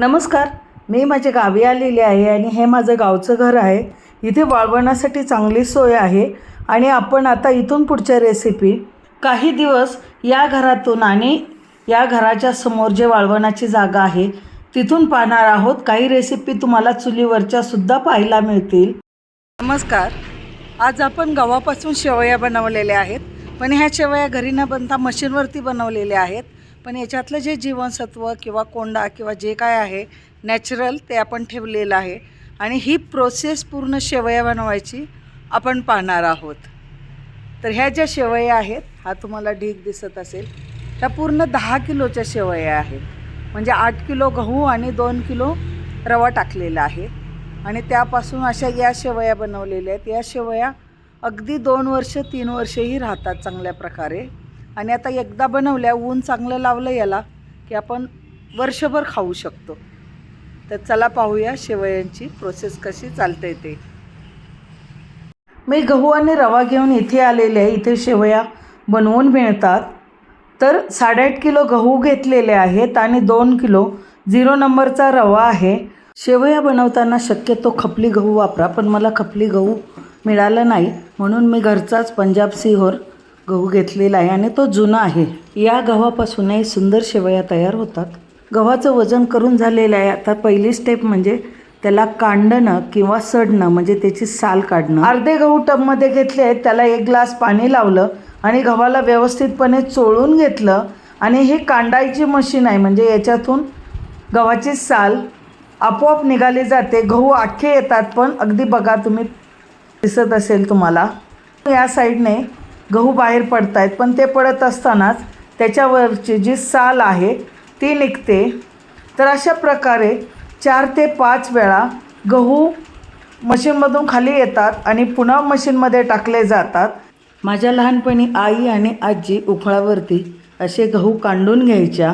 नमस्कार. मी माझ्या गावी आलेली आहे आणि हे माझं गावचं घर आहे. इथे वाळवणासाठी चांगली सोय आहे आणि आपण आता इथून पुढच्या रेसिपी काही दिवस या घरातून आणि या घराच्या समोर जे वाळवणाची जागा आहे तिथून पाहणार आहोत. काही रेसिपी तुम्हाला चुलीवरच्या सुद्धा पाहायला मिळतील. नमस्कार. आज आपण गव्हापासून शेवया बनवलेल्या आहेत. पण ह्या शेवया घरी न बनता मशीनवरती बनवलेल्या आहेत. पण याच्यातलं जे जीवनसत्व किंवा कोंडा किंवा जे काय आहे नॅचरल ते आपण ठेवलेलं आहे. आणि ही प्रोसेस पूर्ण शेवया बनवायची आपण पाहणार आहोत. तर ह्या ज्या शेवया आहेत हा तुम्हाला ढीग दिसत असेल. त्या पूर्ण दहा किलोच्या शेवया आहेत. म्हणजे आठ किलो गहू आणि दोन किलो रवा टाकलेला आहे. आणि त्यापासून अशा या शेवया बनवलेल्या आहेत. या शेवया अगदी दोन वर्ष तीन वर्षही राहतात चांगल्या प्रकारे. आणि आता एकदा बनवल्या ऊन चांगलं लावलं याला की आपण वर्षभर खाऊ शकतो. तर चला पाहूया शेवयांची प्रोसेस कशी चालते ते. मी गहू आणि रवा घेऊन इथे आलेले आहे. इथे शेवया बनवून मिळतात. तर साडेआठ किलो गहू घेतलेले आहेत आणि दोन किलो झिरो नंबरचा रवा आहे. शेवया बनवताना शक्यतो खपली गहू वापरा पण मला खपली गहू मिळालं नाही. म्हणून मी घरचाच पंजाब सिहोर गहू घेतलेला आहे आणि तो जुना आहे. या गव्हापासूनही सुंदर शेवया तयार होतात. गव्हाचं वजन करून झालेलं आहे. आता पहिली स्टेप म्हणजे त्याला कांडणं किंवा सडणं म्हणजे त्याची साल काढणं. अर्धे गहू टबमध्ये घेतले आहेत. त्याला एक ग्लास पाणी लावलं आणि गव्हाला व्यवस्थितपणे चोळून घेतलं आणि ही कांडायची मशीन आहे. म्हणजे याच्यातून गव्हाची साल आपोआप निघाली जाते. गहू आखे येतात पण अगदी बघा तुम्ही दिसत असेल तुम्हाला. या साईडने गहू बाहेर पडत आहेत पण ते पडत असतानाच त्याच्यावरची जी साल आहे ती निघते. तर अशा प्रकारे चार ते पाच वेळा गहू मशीनमधून खाली येतात आणि पुन्हा मशीनमध्ये टाकले जातात. माझ्या लहानपणी आई आणि आजी उखळावरती असे गहू कांडून घ्यायच्या.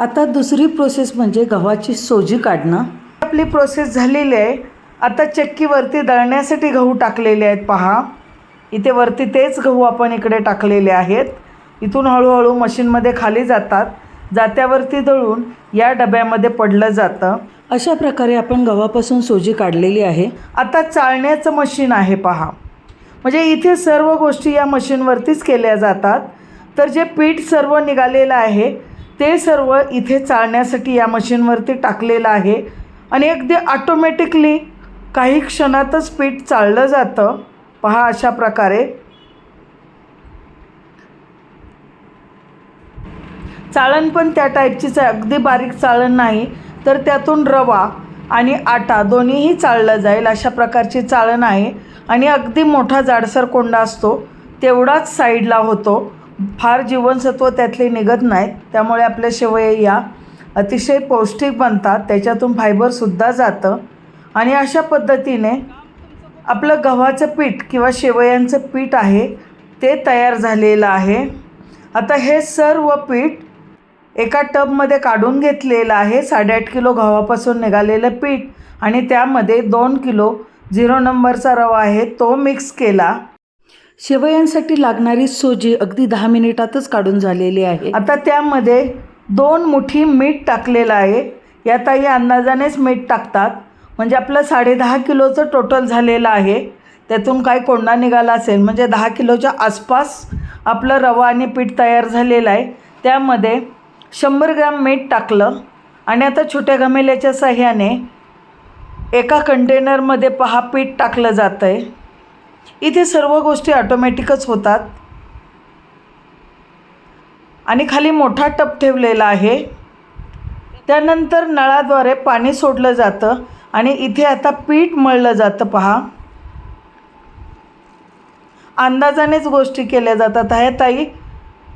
आता दुसरी प्रोसेस म्हणजे गव्हाची सोजी काढणं. आपली प्रोसेस झालेली आहे. आता चक्कीवरती दळण्यासाठी गहू टाकलेले आहेत पहा. इथे वरती तेच गहू आपण इकडे टाकलेले आहेत. इथून हळूहळू मशीनमध्ये खाली जातात. जात्यावरती दळून या डब्यामध्ये पडलं जातं. अशा प्रकारे आपण गव्हापासून सोजी काढलेली आहे. आता चाळण्याचं मशीन आहे पहा. म्हणजे इथे सर्व गोष्टी या मशीनवरतीच केल्या जातात. तर जे पीठ सर्व निघालेलं आहे ते सर्व इथे चाळण्यासाठी या मशीनवरती टाकलेलं आहे. आणि अगदी ऑटोमॅटिकली काही क्षणातच पीठ चाळलं जातं. पहा अशा प्रकारे. चाळण पण त्या टाईपचीच आहे. अगदी बारीक चाळण नाही तर त्यातून रवा आणि आटा दोन्हीही चाळलं जाईल अशा प्रकारची चाळण आहे. आणि अगदी मोठा जाडसर कोंडा असतो तेवढाच साईडला होतो. फार जीवनसत्व त्यातले निघत नाहीत त्यामुळे आपल्या शेवया या अतिशय पौष्टिक बनतात. त्याच्यातून फायबरसुद्धा जातं. आणि अशा पद्धतीने आपलं गव्हाचं पीठ किंवा शेवयांचं पीठ आहे ते तयार झालेलं आहे. आता हे सर्व पीठ एका टबमध्ये काढून घेतलेलं आहे. साडेआठ किलो गव्हापासून निघालेलं पीठ आणि त्यामध्ये दोन किलो झिरो नंबरचा रवा आहे तो मिक्स केला. शेवयांसाठी लागणारी सोजी अगदी दहा मिनिटातच काढून झालेली आहे. आता त्यामध्ये दोन मुठी मीठ टाकलेलं आहे. या ताई अंदाजानेच मीठ टाकतात. म्हणजे आपलं साडेदहा किलोचं टोटल झालेलं आहे. त्यातून काय कोंडा निघाला असेल म्हणजे दहा किलोच्या आसपास आपलं रवा आणि पीठ तयार झालेलं आहे. त्यामध्ये शंभर ग्रॅम मीठ टाकलं आणि आता छोट्या घमेल्याच्या साह्याने एका कंटेनरमध्ये पहा पीठ टाकलं जातं आहे इथे सर्व गोष्टी ऑटोमॅटिकच होतात. आणि खाली मोठा टप ठेवलेला आहे. त्यानंतर नळाद्वारे पाणी सोडलं जातं. आणि इथे आता पीठ मळलं जातं पहा. अंदाजानेच गोष्टी केल्या जातात आहे. ताई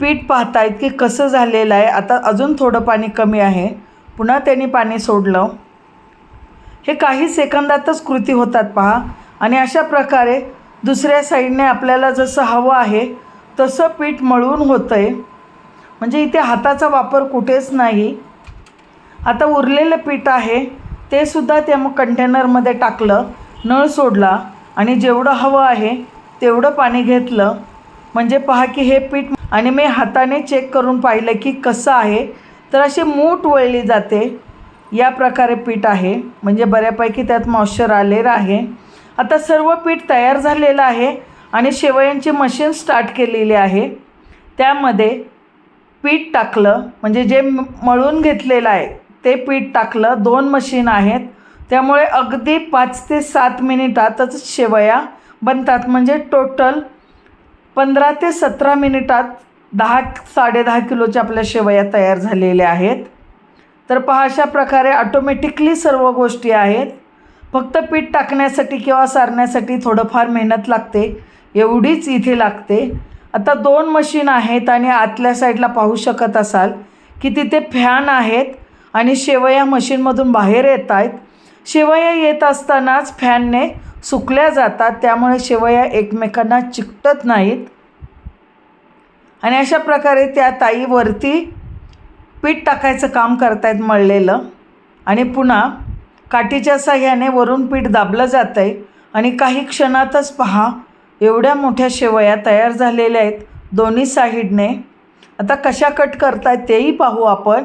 पीठ पाहतायत की कसं झालेलं आहे. आता अजून थोडं पाणी कमी आहे. पुन्हा त्यांनी पाणी सोडलं. हे काही सेकंदातच कृती होतात पहा. आणि अशा प्रकारे दुसऱ्या साईडने आपल्याला जसं हवं आहे तसं पीठ मळून होतं आहे म्हणजे इथे हाताचा वापर कुठेच नाही. आता उरलेलं पीठ आहे. ते सुद्धा त्या मग कंटेनरमध्ये टाकलं नळ सोडला आणि जेवढं हवं आहे तेवढं पाणी घेतलं. म्हणजे पहा की हे पीठ आणि मी हाताने चेक करून पाहिलं की कसं आहे. तर अशी मूठ वळली जाते. या प्रकारे पीठ आहे. म्हणजे बऱ्यापैकी त्यात मॉइश्चर आलेलं आहे. आता सर्व पीठ तयार झालेलं आहे आणि शेवयांची मशीन स्टार्ट केलेली आहे. त्यामध्ये पीठ टाकलं. म्हणजे जे मळून घेतलेलं आहे. ते पीठ टाकलं. दोन मशीन आहेत. त्यामुळे अगदी पाच ते सात मिनिटातच शेवया बनतात. म्हणजे टोटल पंधरा ते सतरा मिनिटात दहा साडेदहा किलोच्या आपल्या शेवया तयार झालेल्या आहेत. तर पहा अशा प्रकारे ऑटोमॅटिकली सर्व गोष्टी आहेत. फक्त पीठ टाकण्यासाठी किंवा सारण्यासाठी थोडंफार मेहनत लागते. एवढीच इथे लागते. आता दोन मशीन आहेत आणि आतल्या साईडला पाहू शकत असाल की तिथे फॅन आहेत. आणि शेवया मशीनमधून बाहेर येत आहेत. शेवया येत असतानाच फॅनने सुकल्या जातात. त्यामुळे शेवया एकमेकांना चिकटत नाहीत. आणि अशा प्रकारे त्या ताईवरती पीठ टाकायचं काम करतायत मळलेलं. आणि पुन्हा काठीच्या साह्याने वरून पीठ दाबलं जातं आहे आणि काही क्षणातच पहा एवढ्या मोठ्या शेवया तयार झालेल्या आहेत दोन्ही साईडने आता कशा कट करतायत तेही पाहू आपण.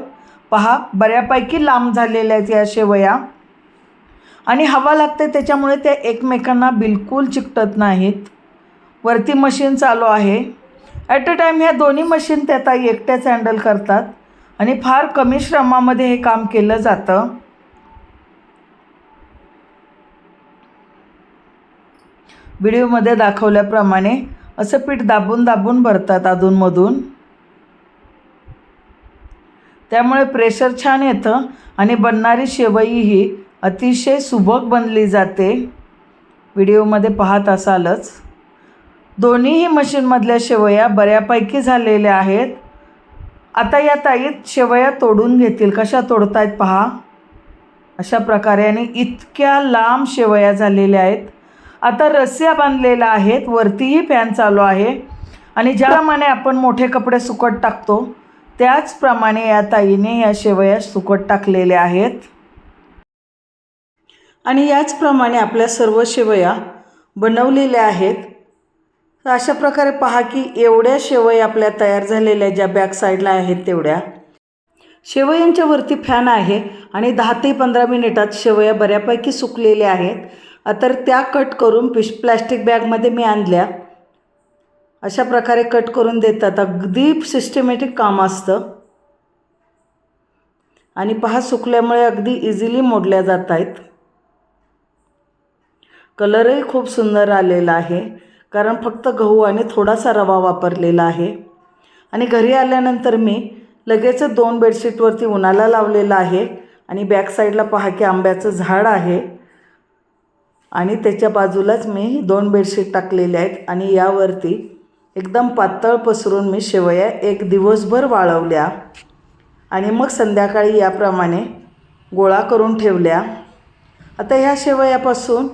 पहा बऱ्यापैकी लांब झालेल्या आहेत या शेवया. आणि हवा लागते त्याच्यामुळे त्या एकमेकांना बिलकुल चिकटत नाहीत. वरती मशीन चालू आहे. ॲट अ टाईम ह्या दोन्ही मशीन त्या आता एकट्याच हँडल करतात. आणि फार कमी श्रमामध्ये हे काम केलं जातं. व्हिडिओमध्ये दाखवल्याप्रमाणे असं पीठ दाबून दाबून भरतात अधूनमधून. त्यामुळे प्रेशर छान येतं आणि बनणारी शेवई ही अतिशय सुबक बनली जाते. व्हिडिओमध्ये पाहत असालच. दोन्हीही मशीनमधल्या शेवया बऱ्यापैकी झालेल्या आहेत. आता या ताईत शेवया तोडून घेतील. कशा तोडतायत पहा. अशा प्रकारे आणि इतक्या लांब शेवया झालेल्या आहेत. आता रस्स्या बांधलेल्या आहेत. वरतीही फॅन चालू आहे. आणि ज्याप्रमाणे आपण मोठे कपडे सुकट टाकतो त्याचप्रमाणे या ताईने या शेवया सुकट टाकलेल्या आहेत. आणि याचप्रमाणे आपल्या सर्व शेवया बनवलेल्या आहेत. तर अशा प्रकारे पहा की एवढ्या शेवया आपल्या तयार झालेल्या ज्या बॅक साईडला आहेत तेवढ्या. शेवयांच्या वरती फॅन आहे आणि दहा ते पंधरा मिनिटात शेवया बऱ्यापैकी सुकलेल्या आहेत. तर त्या कट करून पिश प्लॅस्टिक बॅगमध्ये मी आणल्या. अशा प्रकारे कट करून देतात. अगदी सिस्टमॅटिक काम असतं. आणि पहा सुकल्यामुळे अगदी इझिली मोडल्या जात आहेत. कलरही खूप सुंदर आलेला आहे. कारण फक्त गहू आणि थोडासा रवा वापरलेला आहे. आणि घरी आल्यानंतर मी लगेच दोन बेडशीटवरती उन्हाला लावलेलं आहे. आणि बॅक साईडला पहा की आंब्याचं झाड आहे. आणि त्याच्या बाजूलाच मी दोन बेडशीट टाकलेले आहेत. आणि यावरती एकदम पातळ पसरून मी शेवया एक दिवसभर वाळवल्या आणि मग संध्याकाळी याप्रमाणे गोळा करून ठेवल्या. आता ह्या शेवयापासून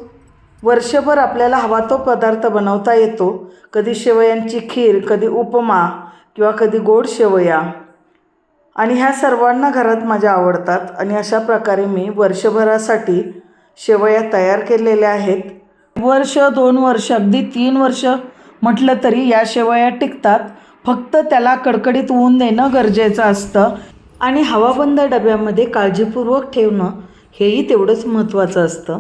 वर्षभर आपल्याला हवा तो पदार्थ बनवता येतो. कधी शेवयांची खीर कधी उपमा किंवा कधी गोड शेवया. आणि ह्या सर्वांना घरात माझ्या आवडतात आणि अशा प्रकारे मी वर्षभरासाठी शेवया तयार केलेल्या आहेत. वर्ष दोन वर्ष अगदी तीन वर्ष म्हटलं तरी या शेवया टिकतात. फक्त त्याला कडकडीत ऊन देणं गरजेचं असतं. आणि हवाबंद डब्यामध्ये काळजीपूर्वक ठेवणं हेही तेवढंच महत्त्वाचं असतं.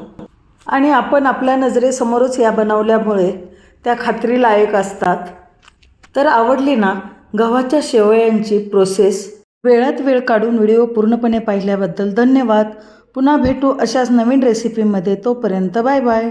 आणि आपण आपल्या नजरेसमोरच या बनवल्यामुळे त्या खात्रीलायक असतात. तर आवडली ना गव्हाच्या शेवयांची प्रोसेस वेळात वेळ काढून व्हिडिओ पूर्णपणे पाहिल्याबद्दल धन्यवाद. पुन्हा भेटू अशाच नवीन रेसिपीमध्ये तोपर्यंत बाय बाय.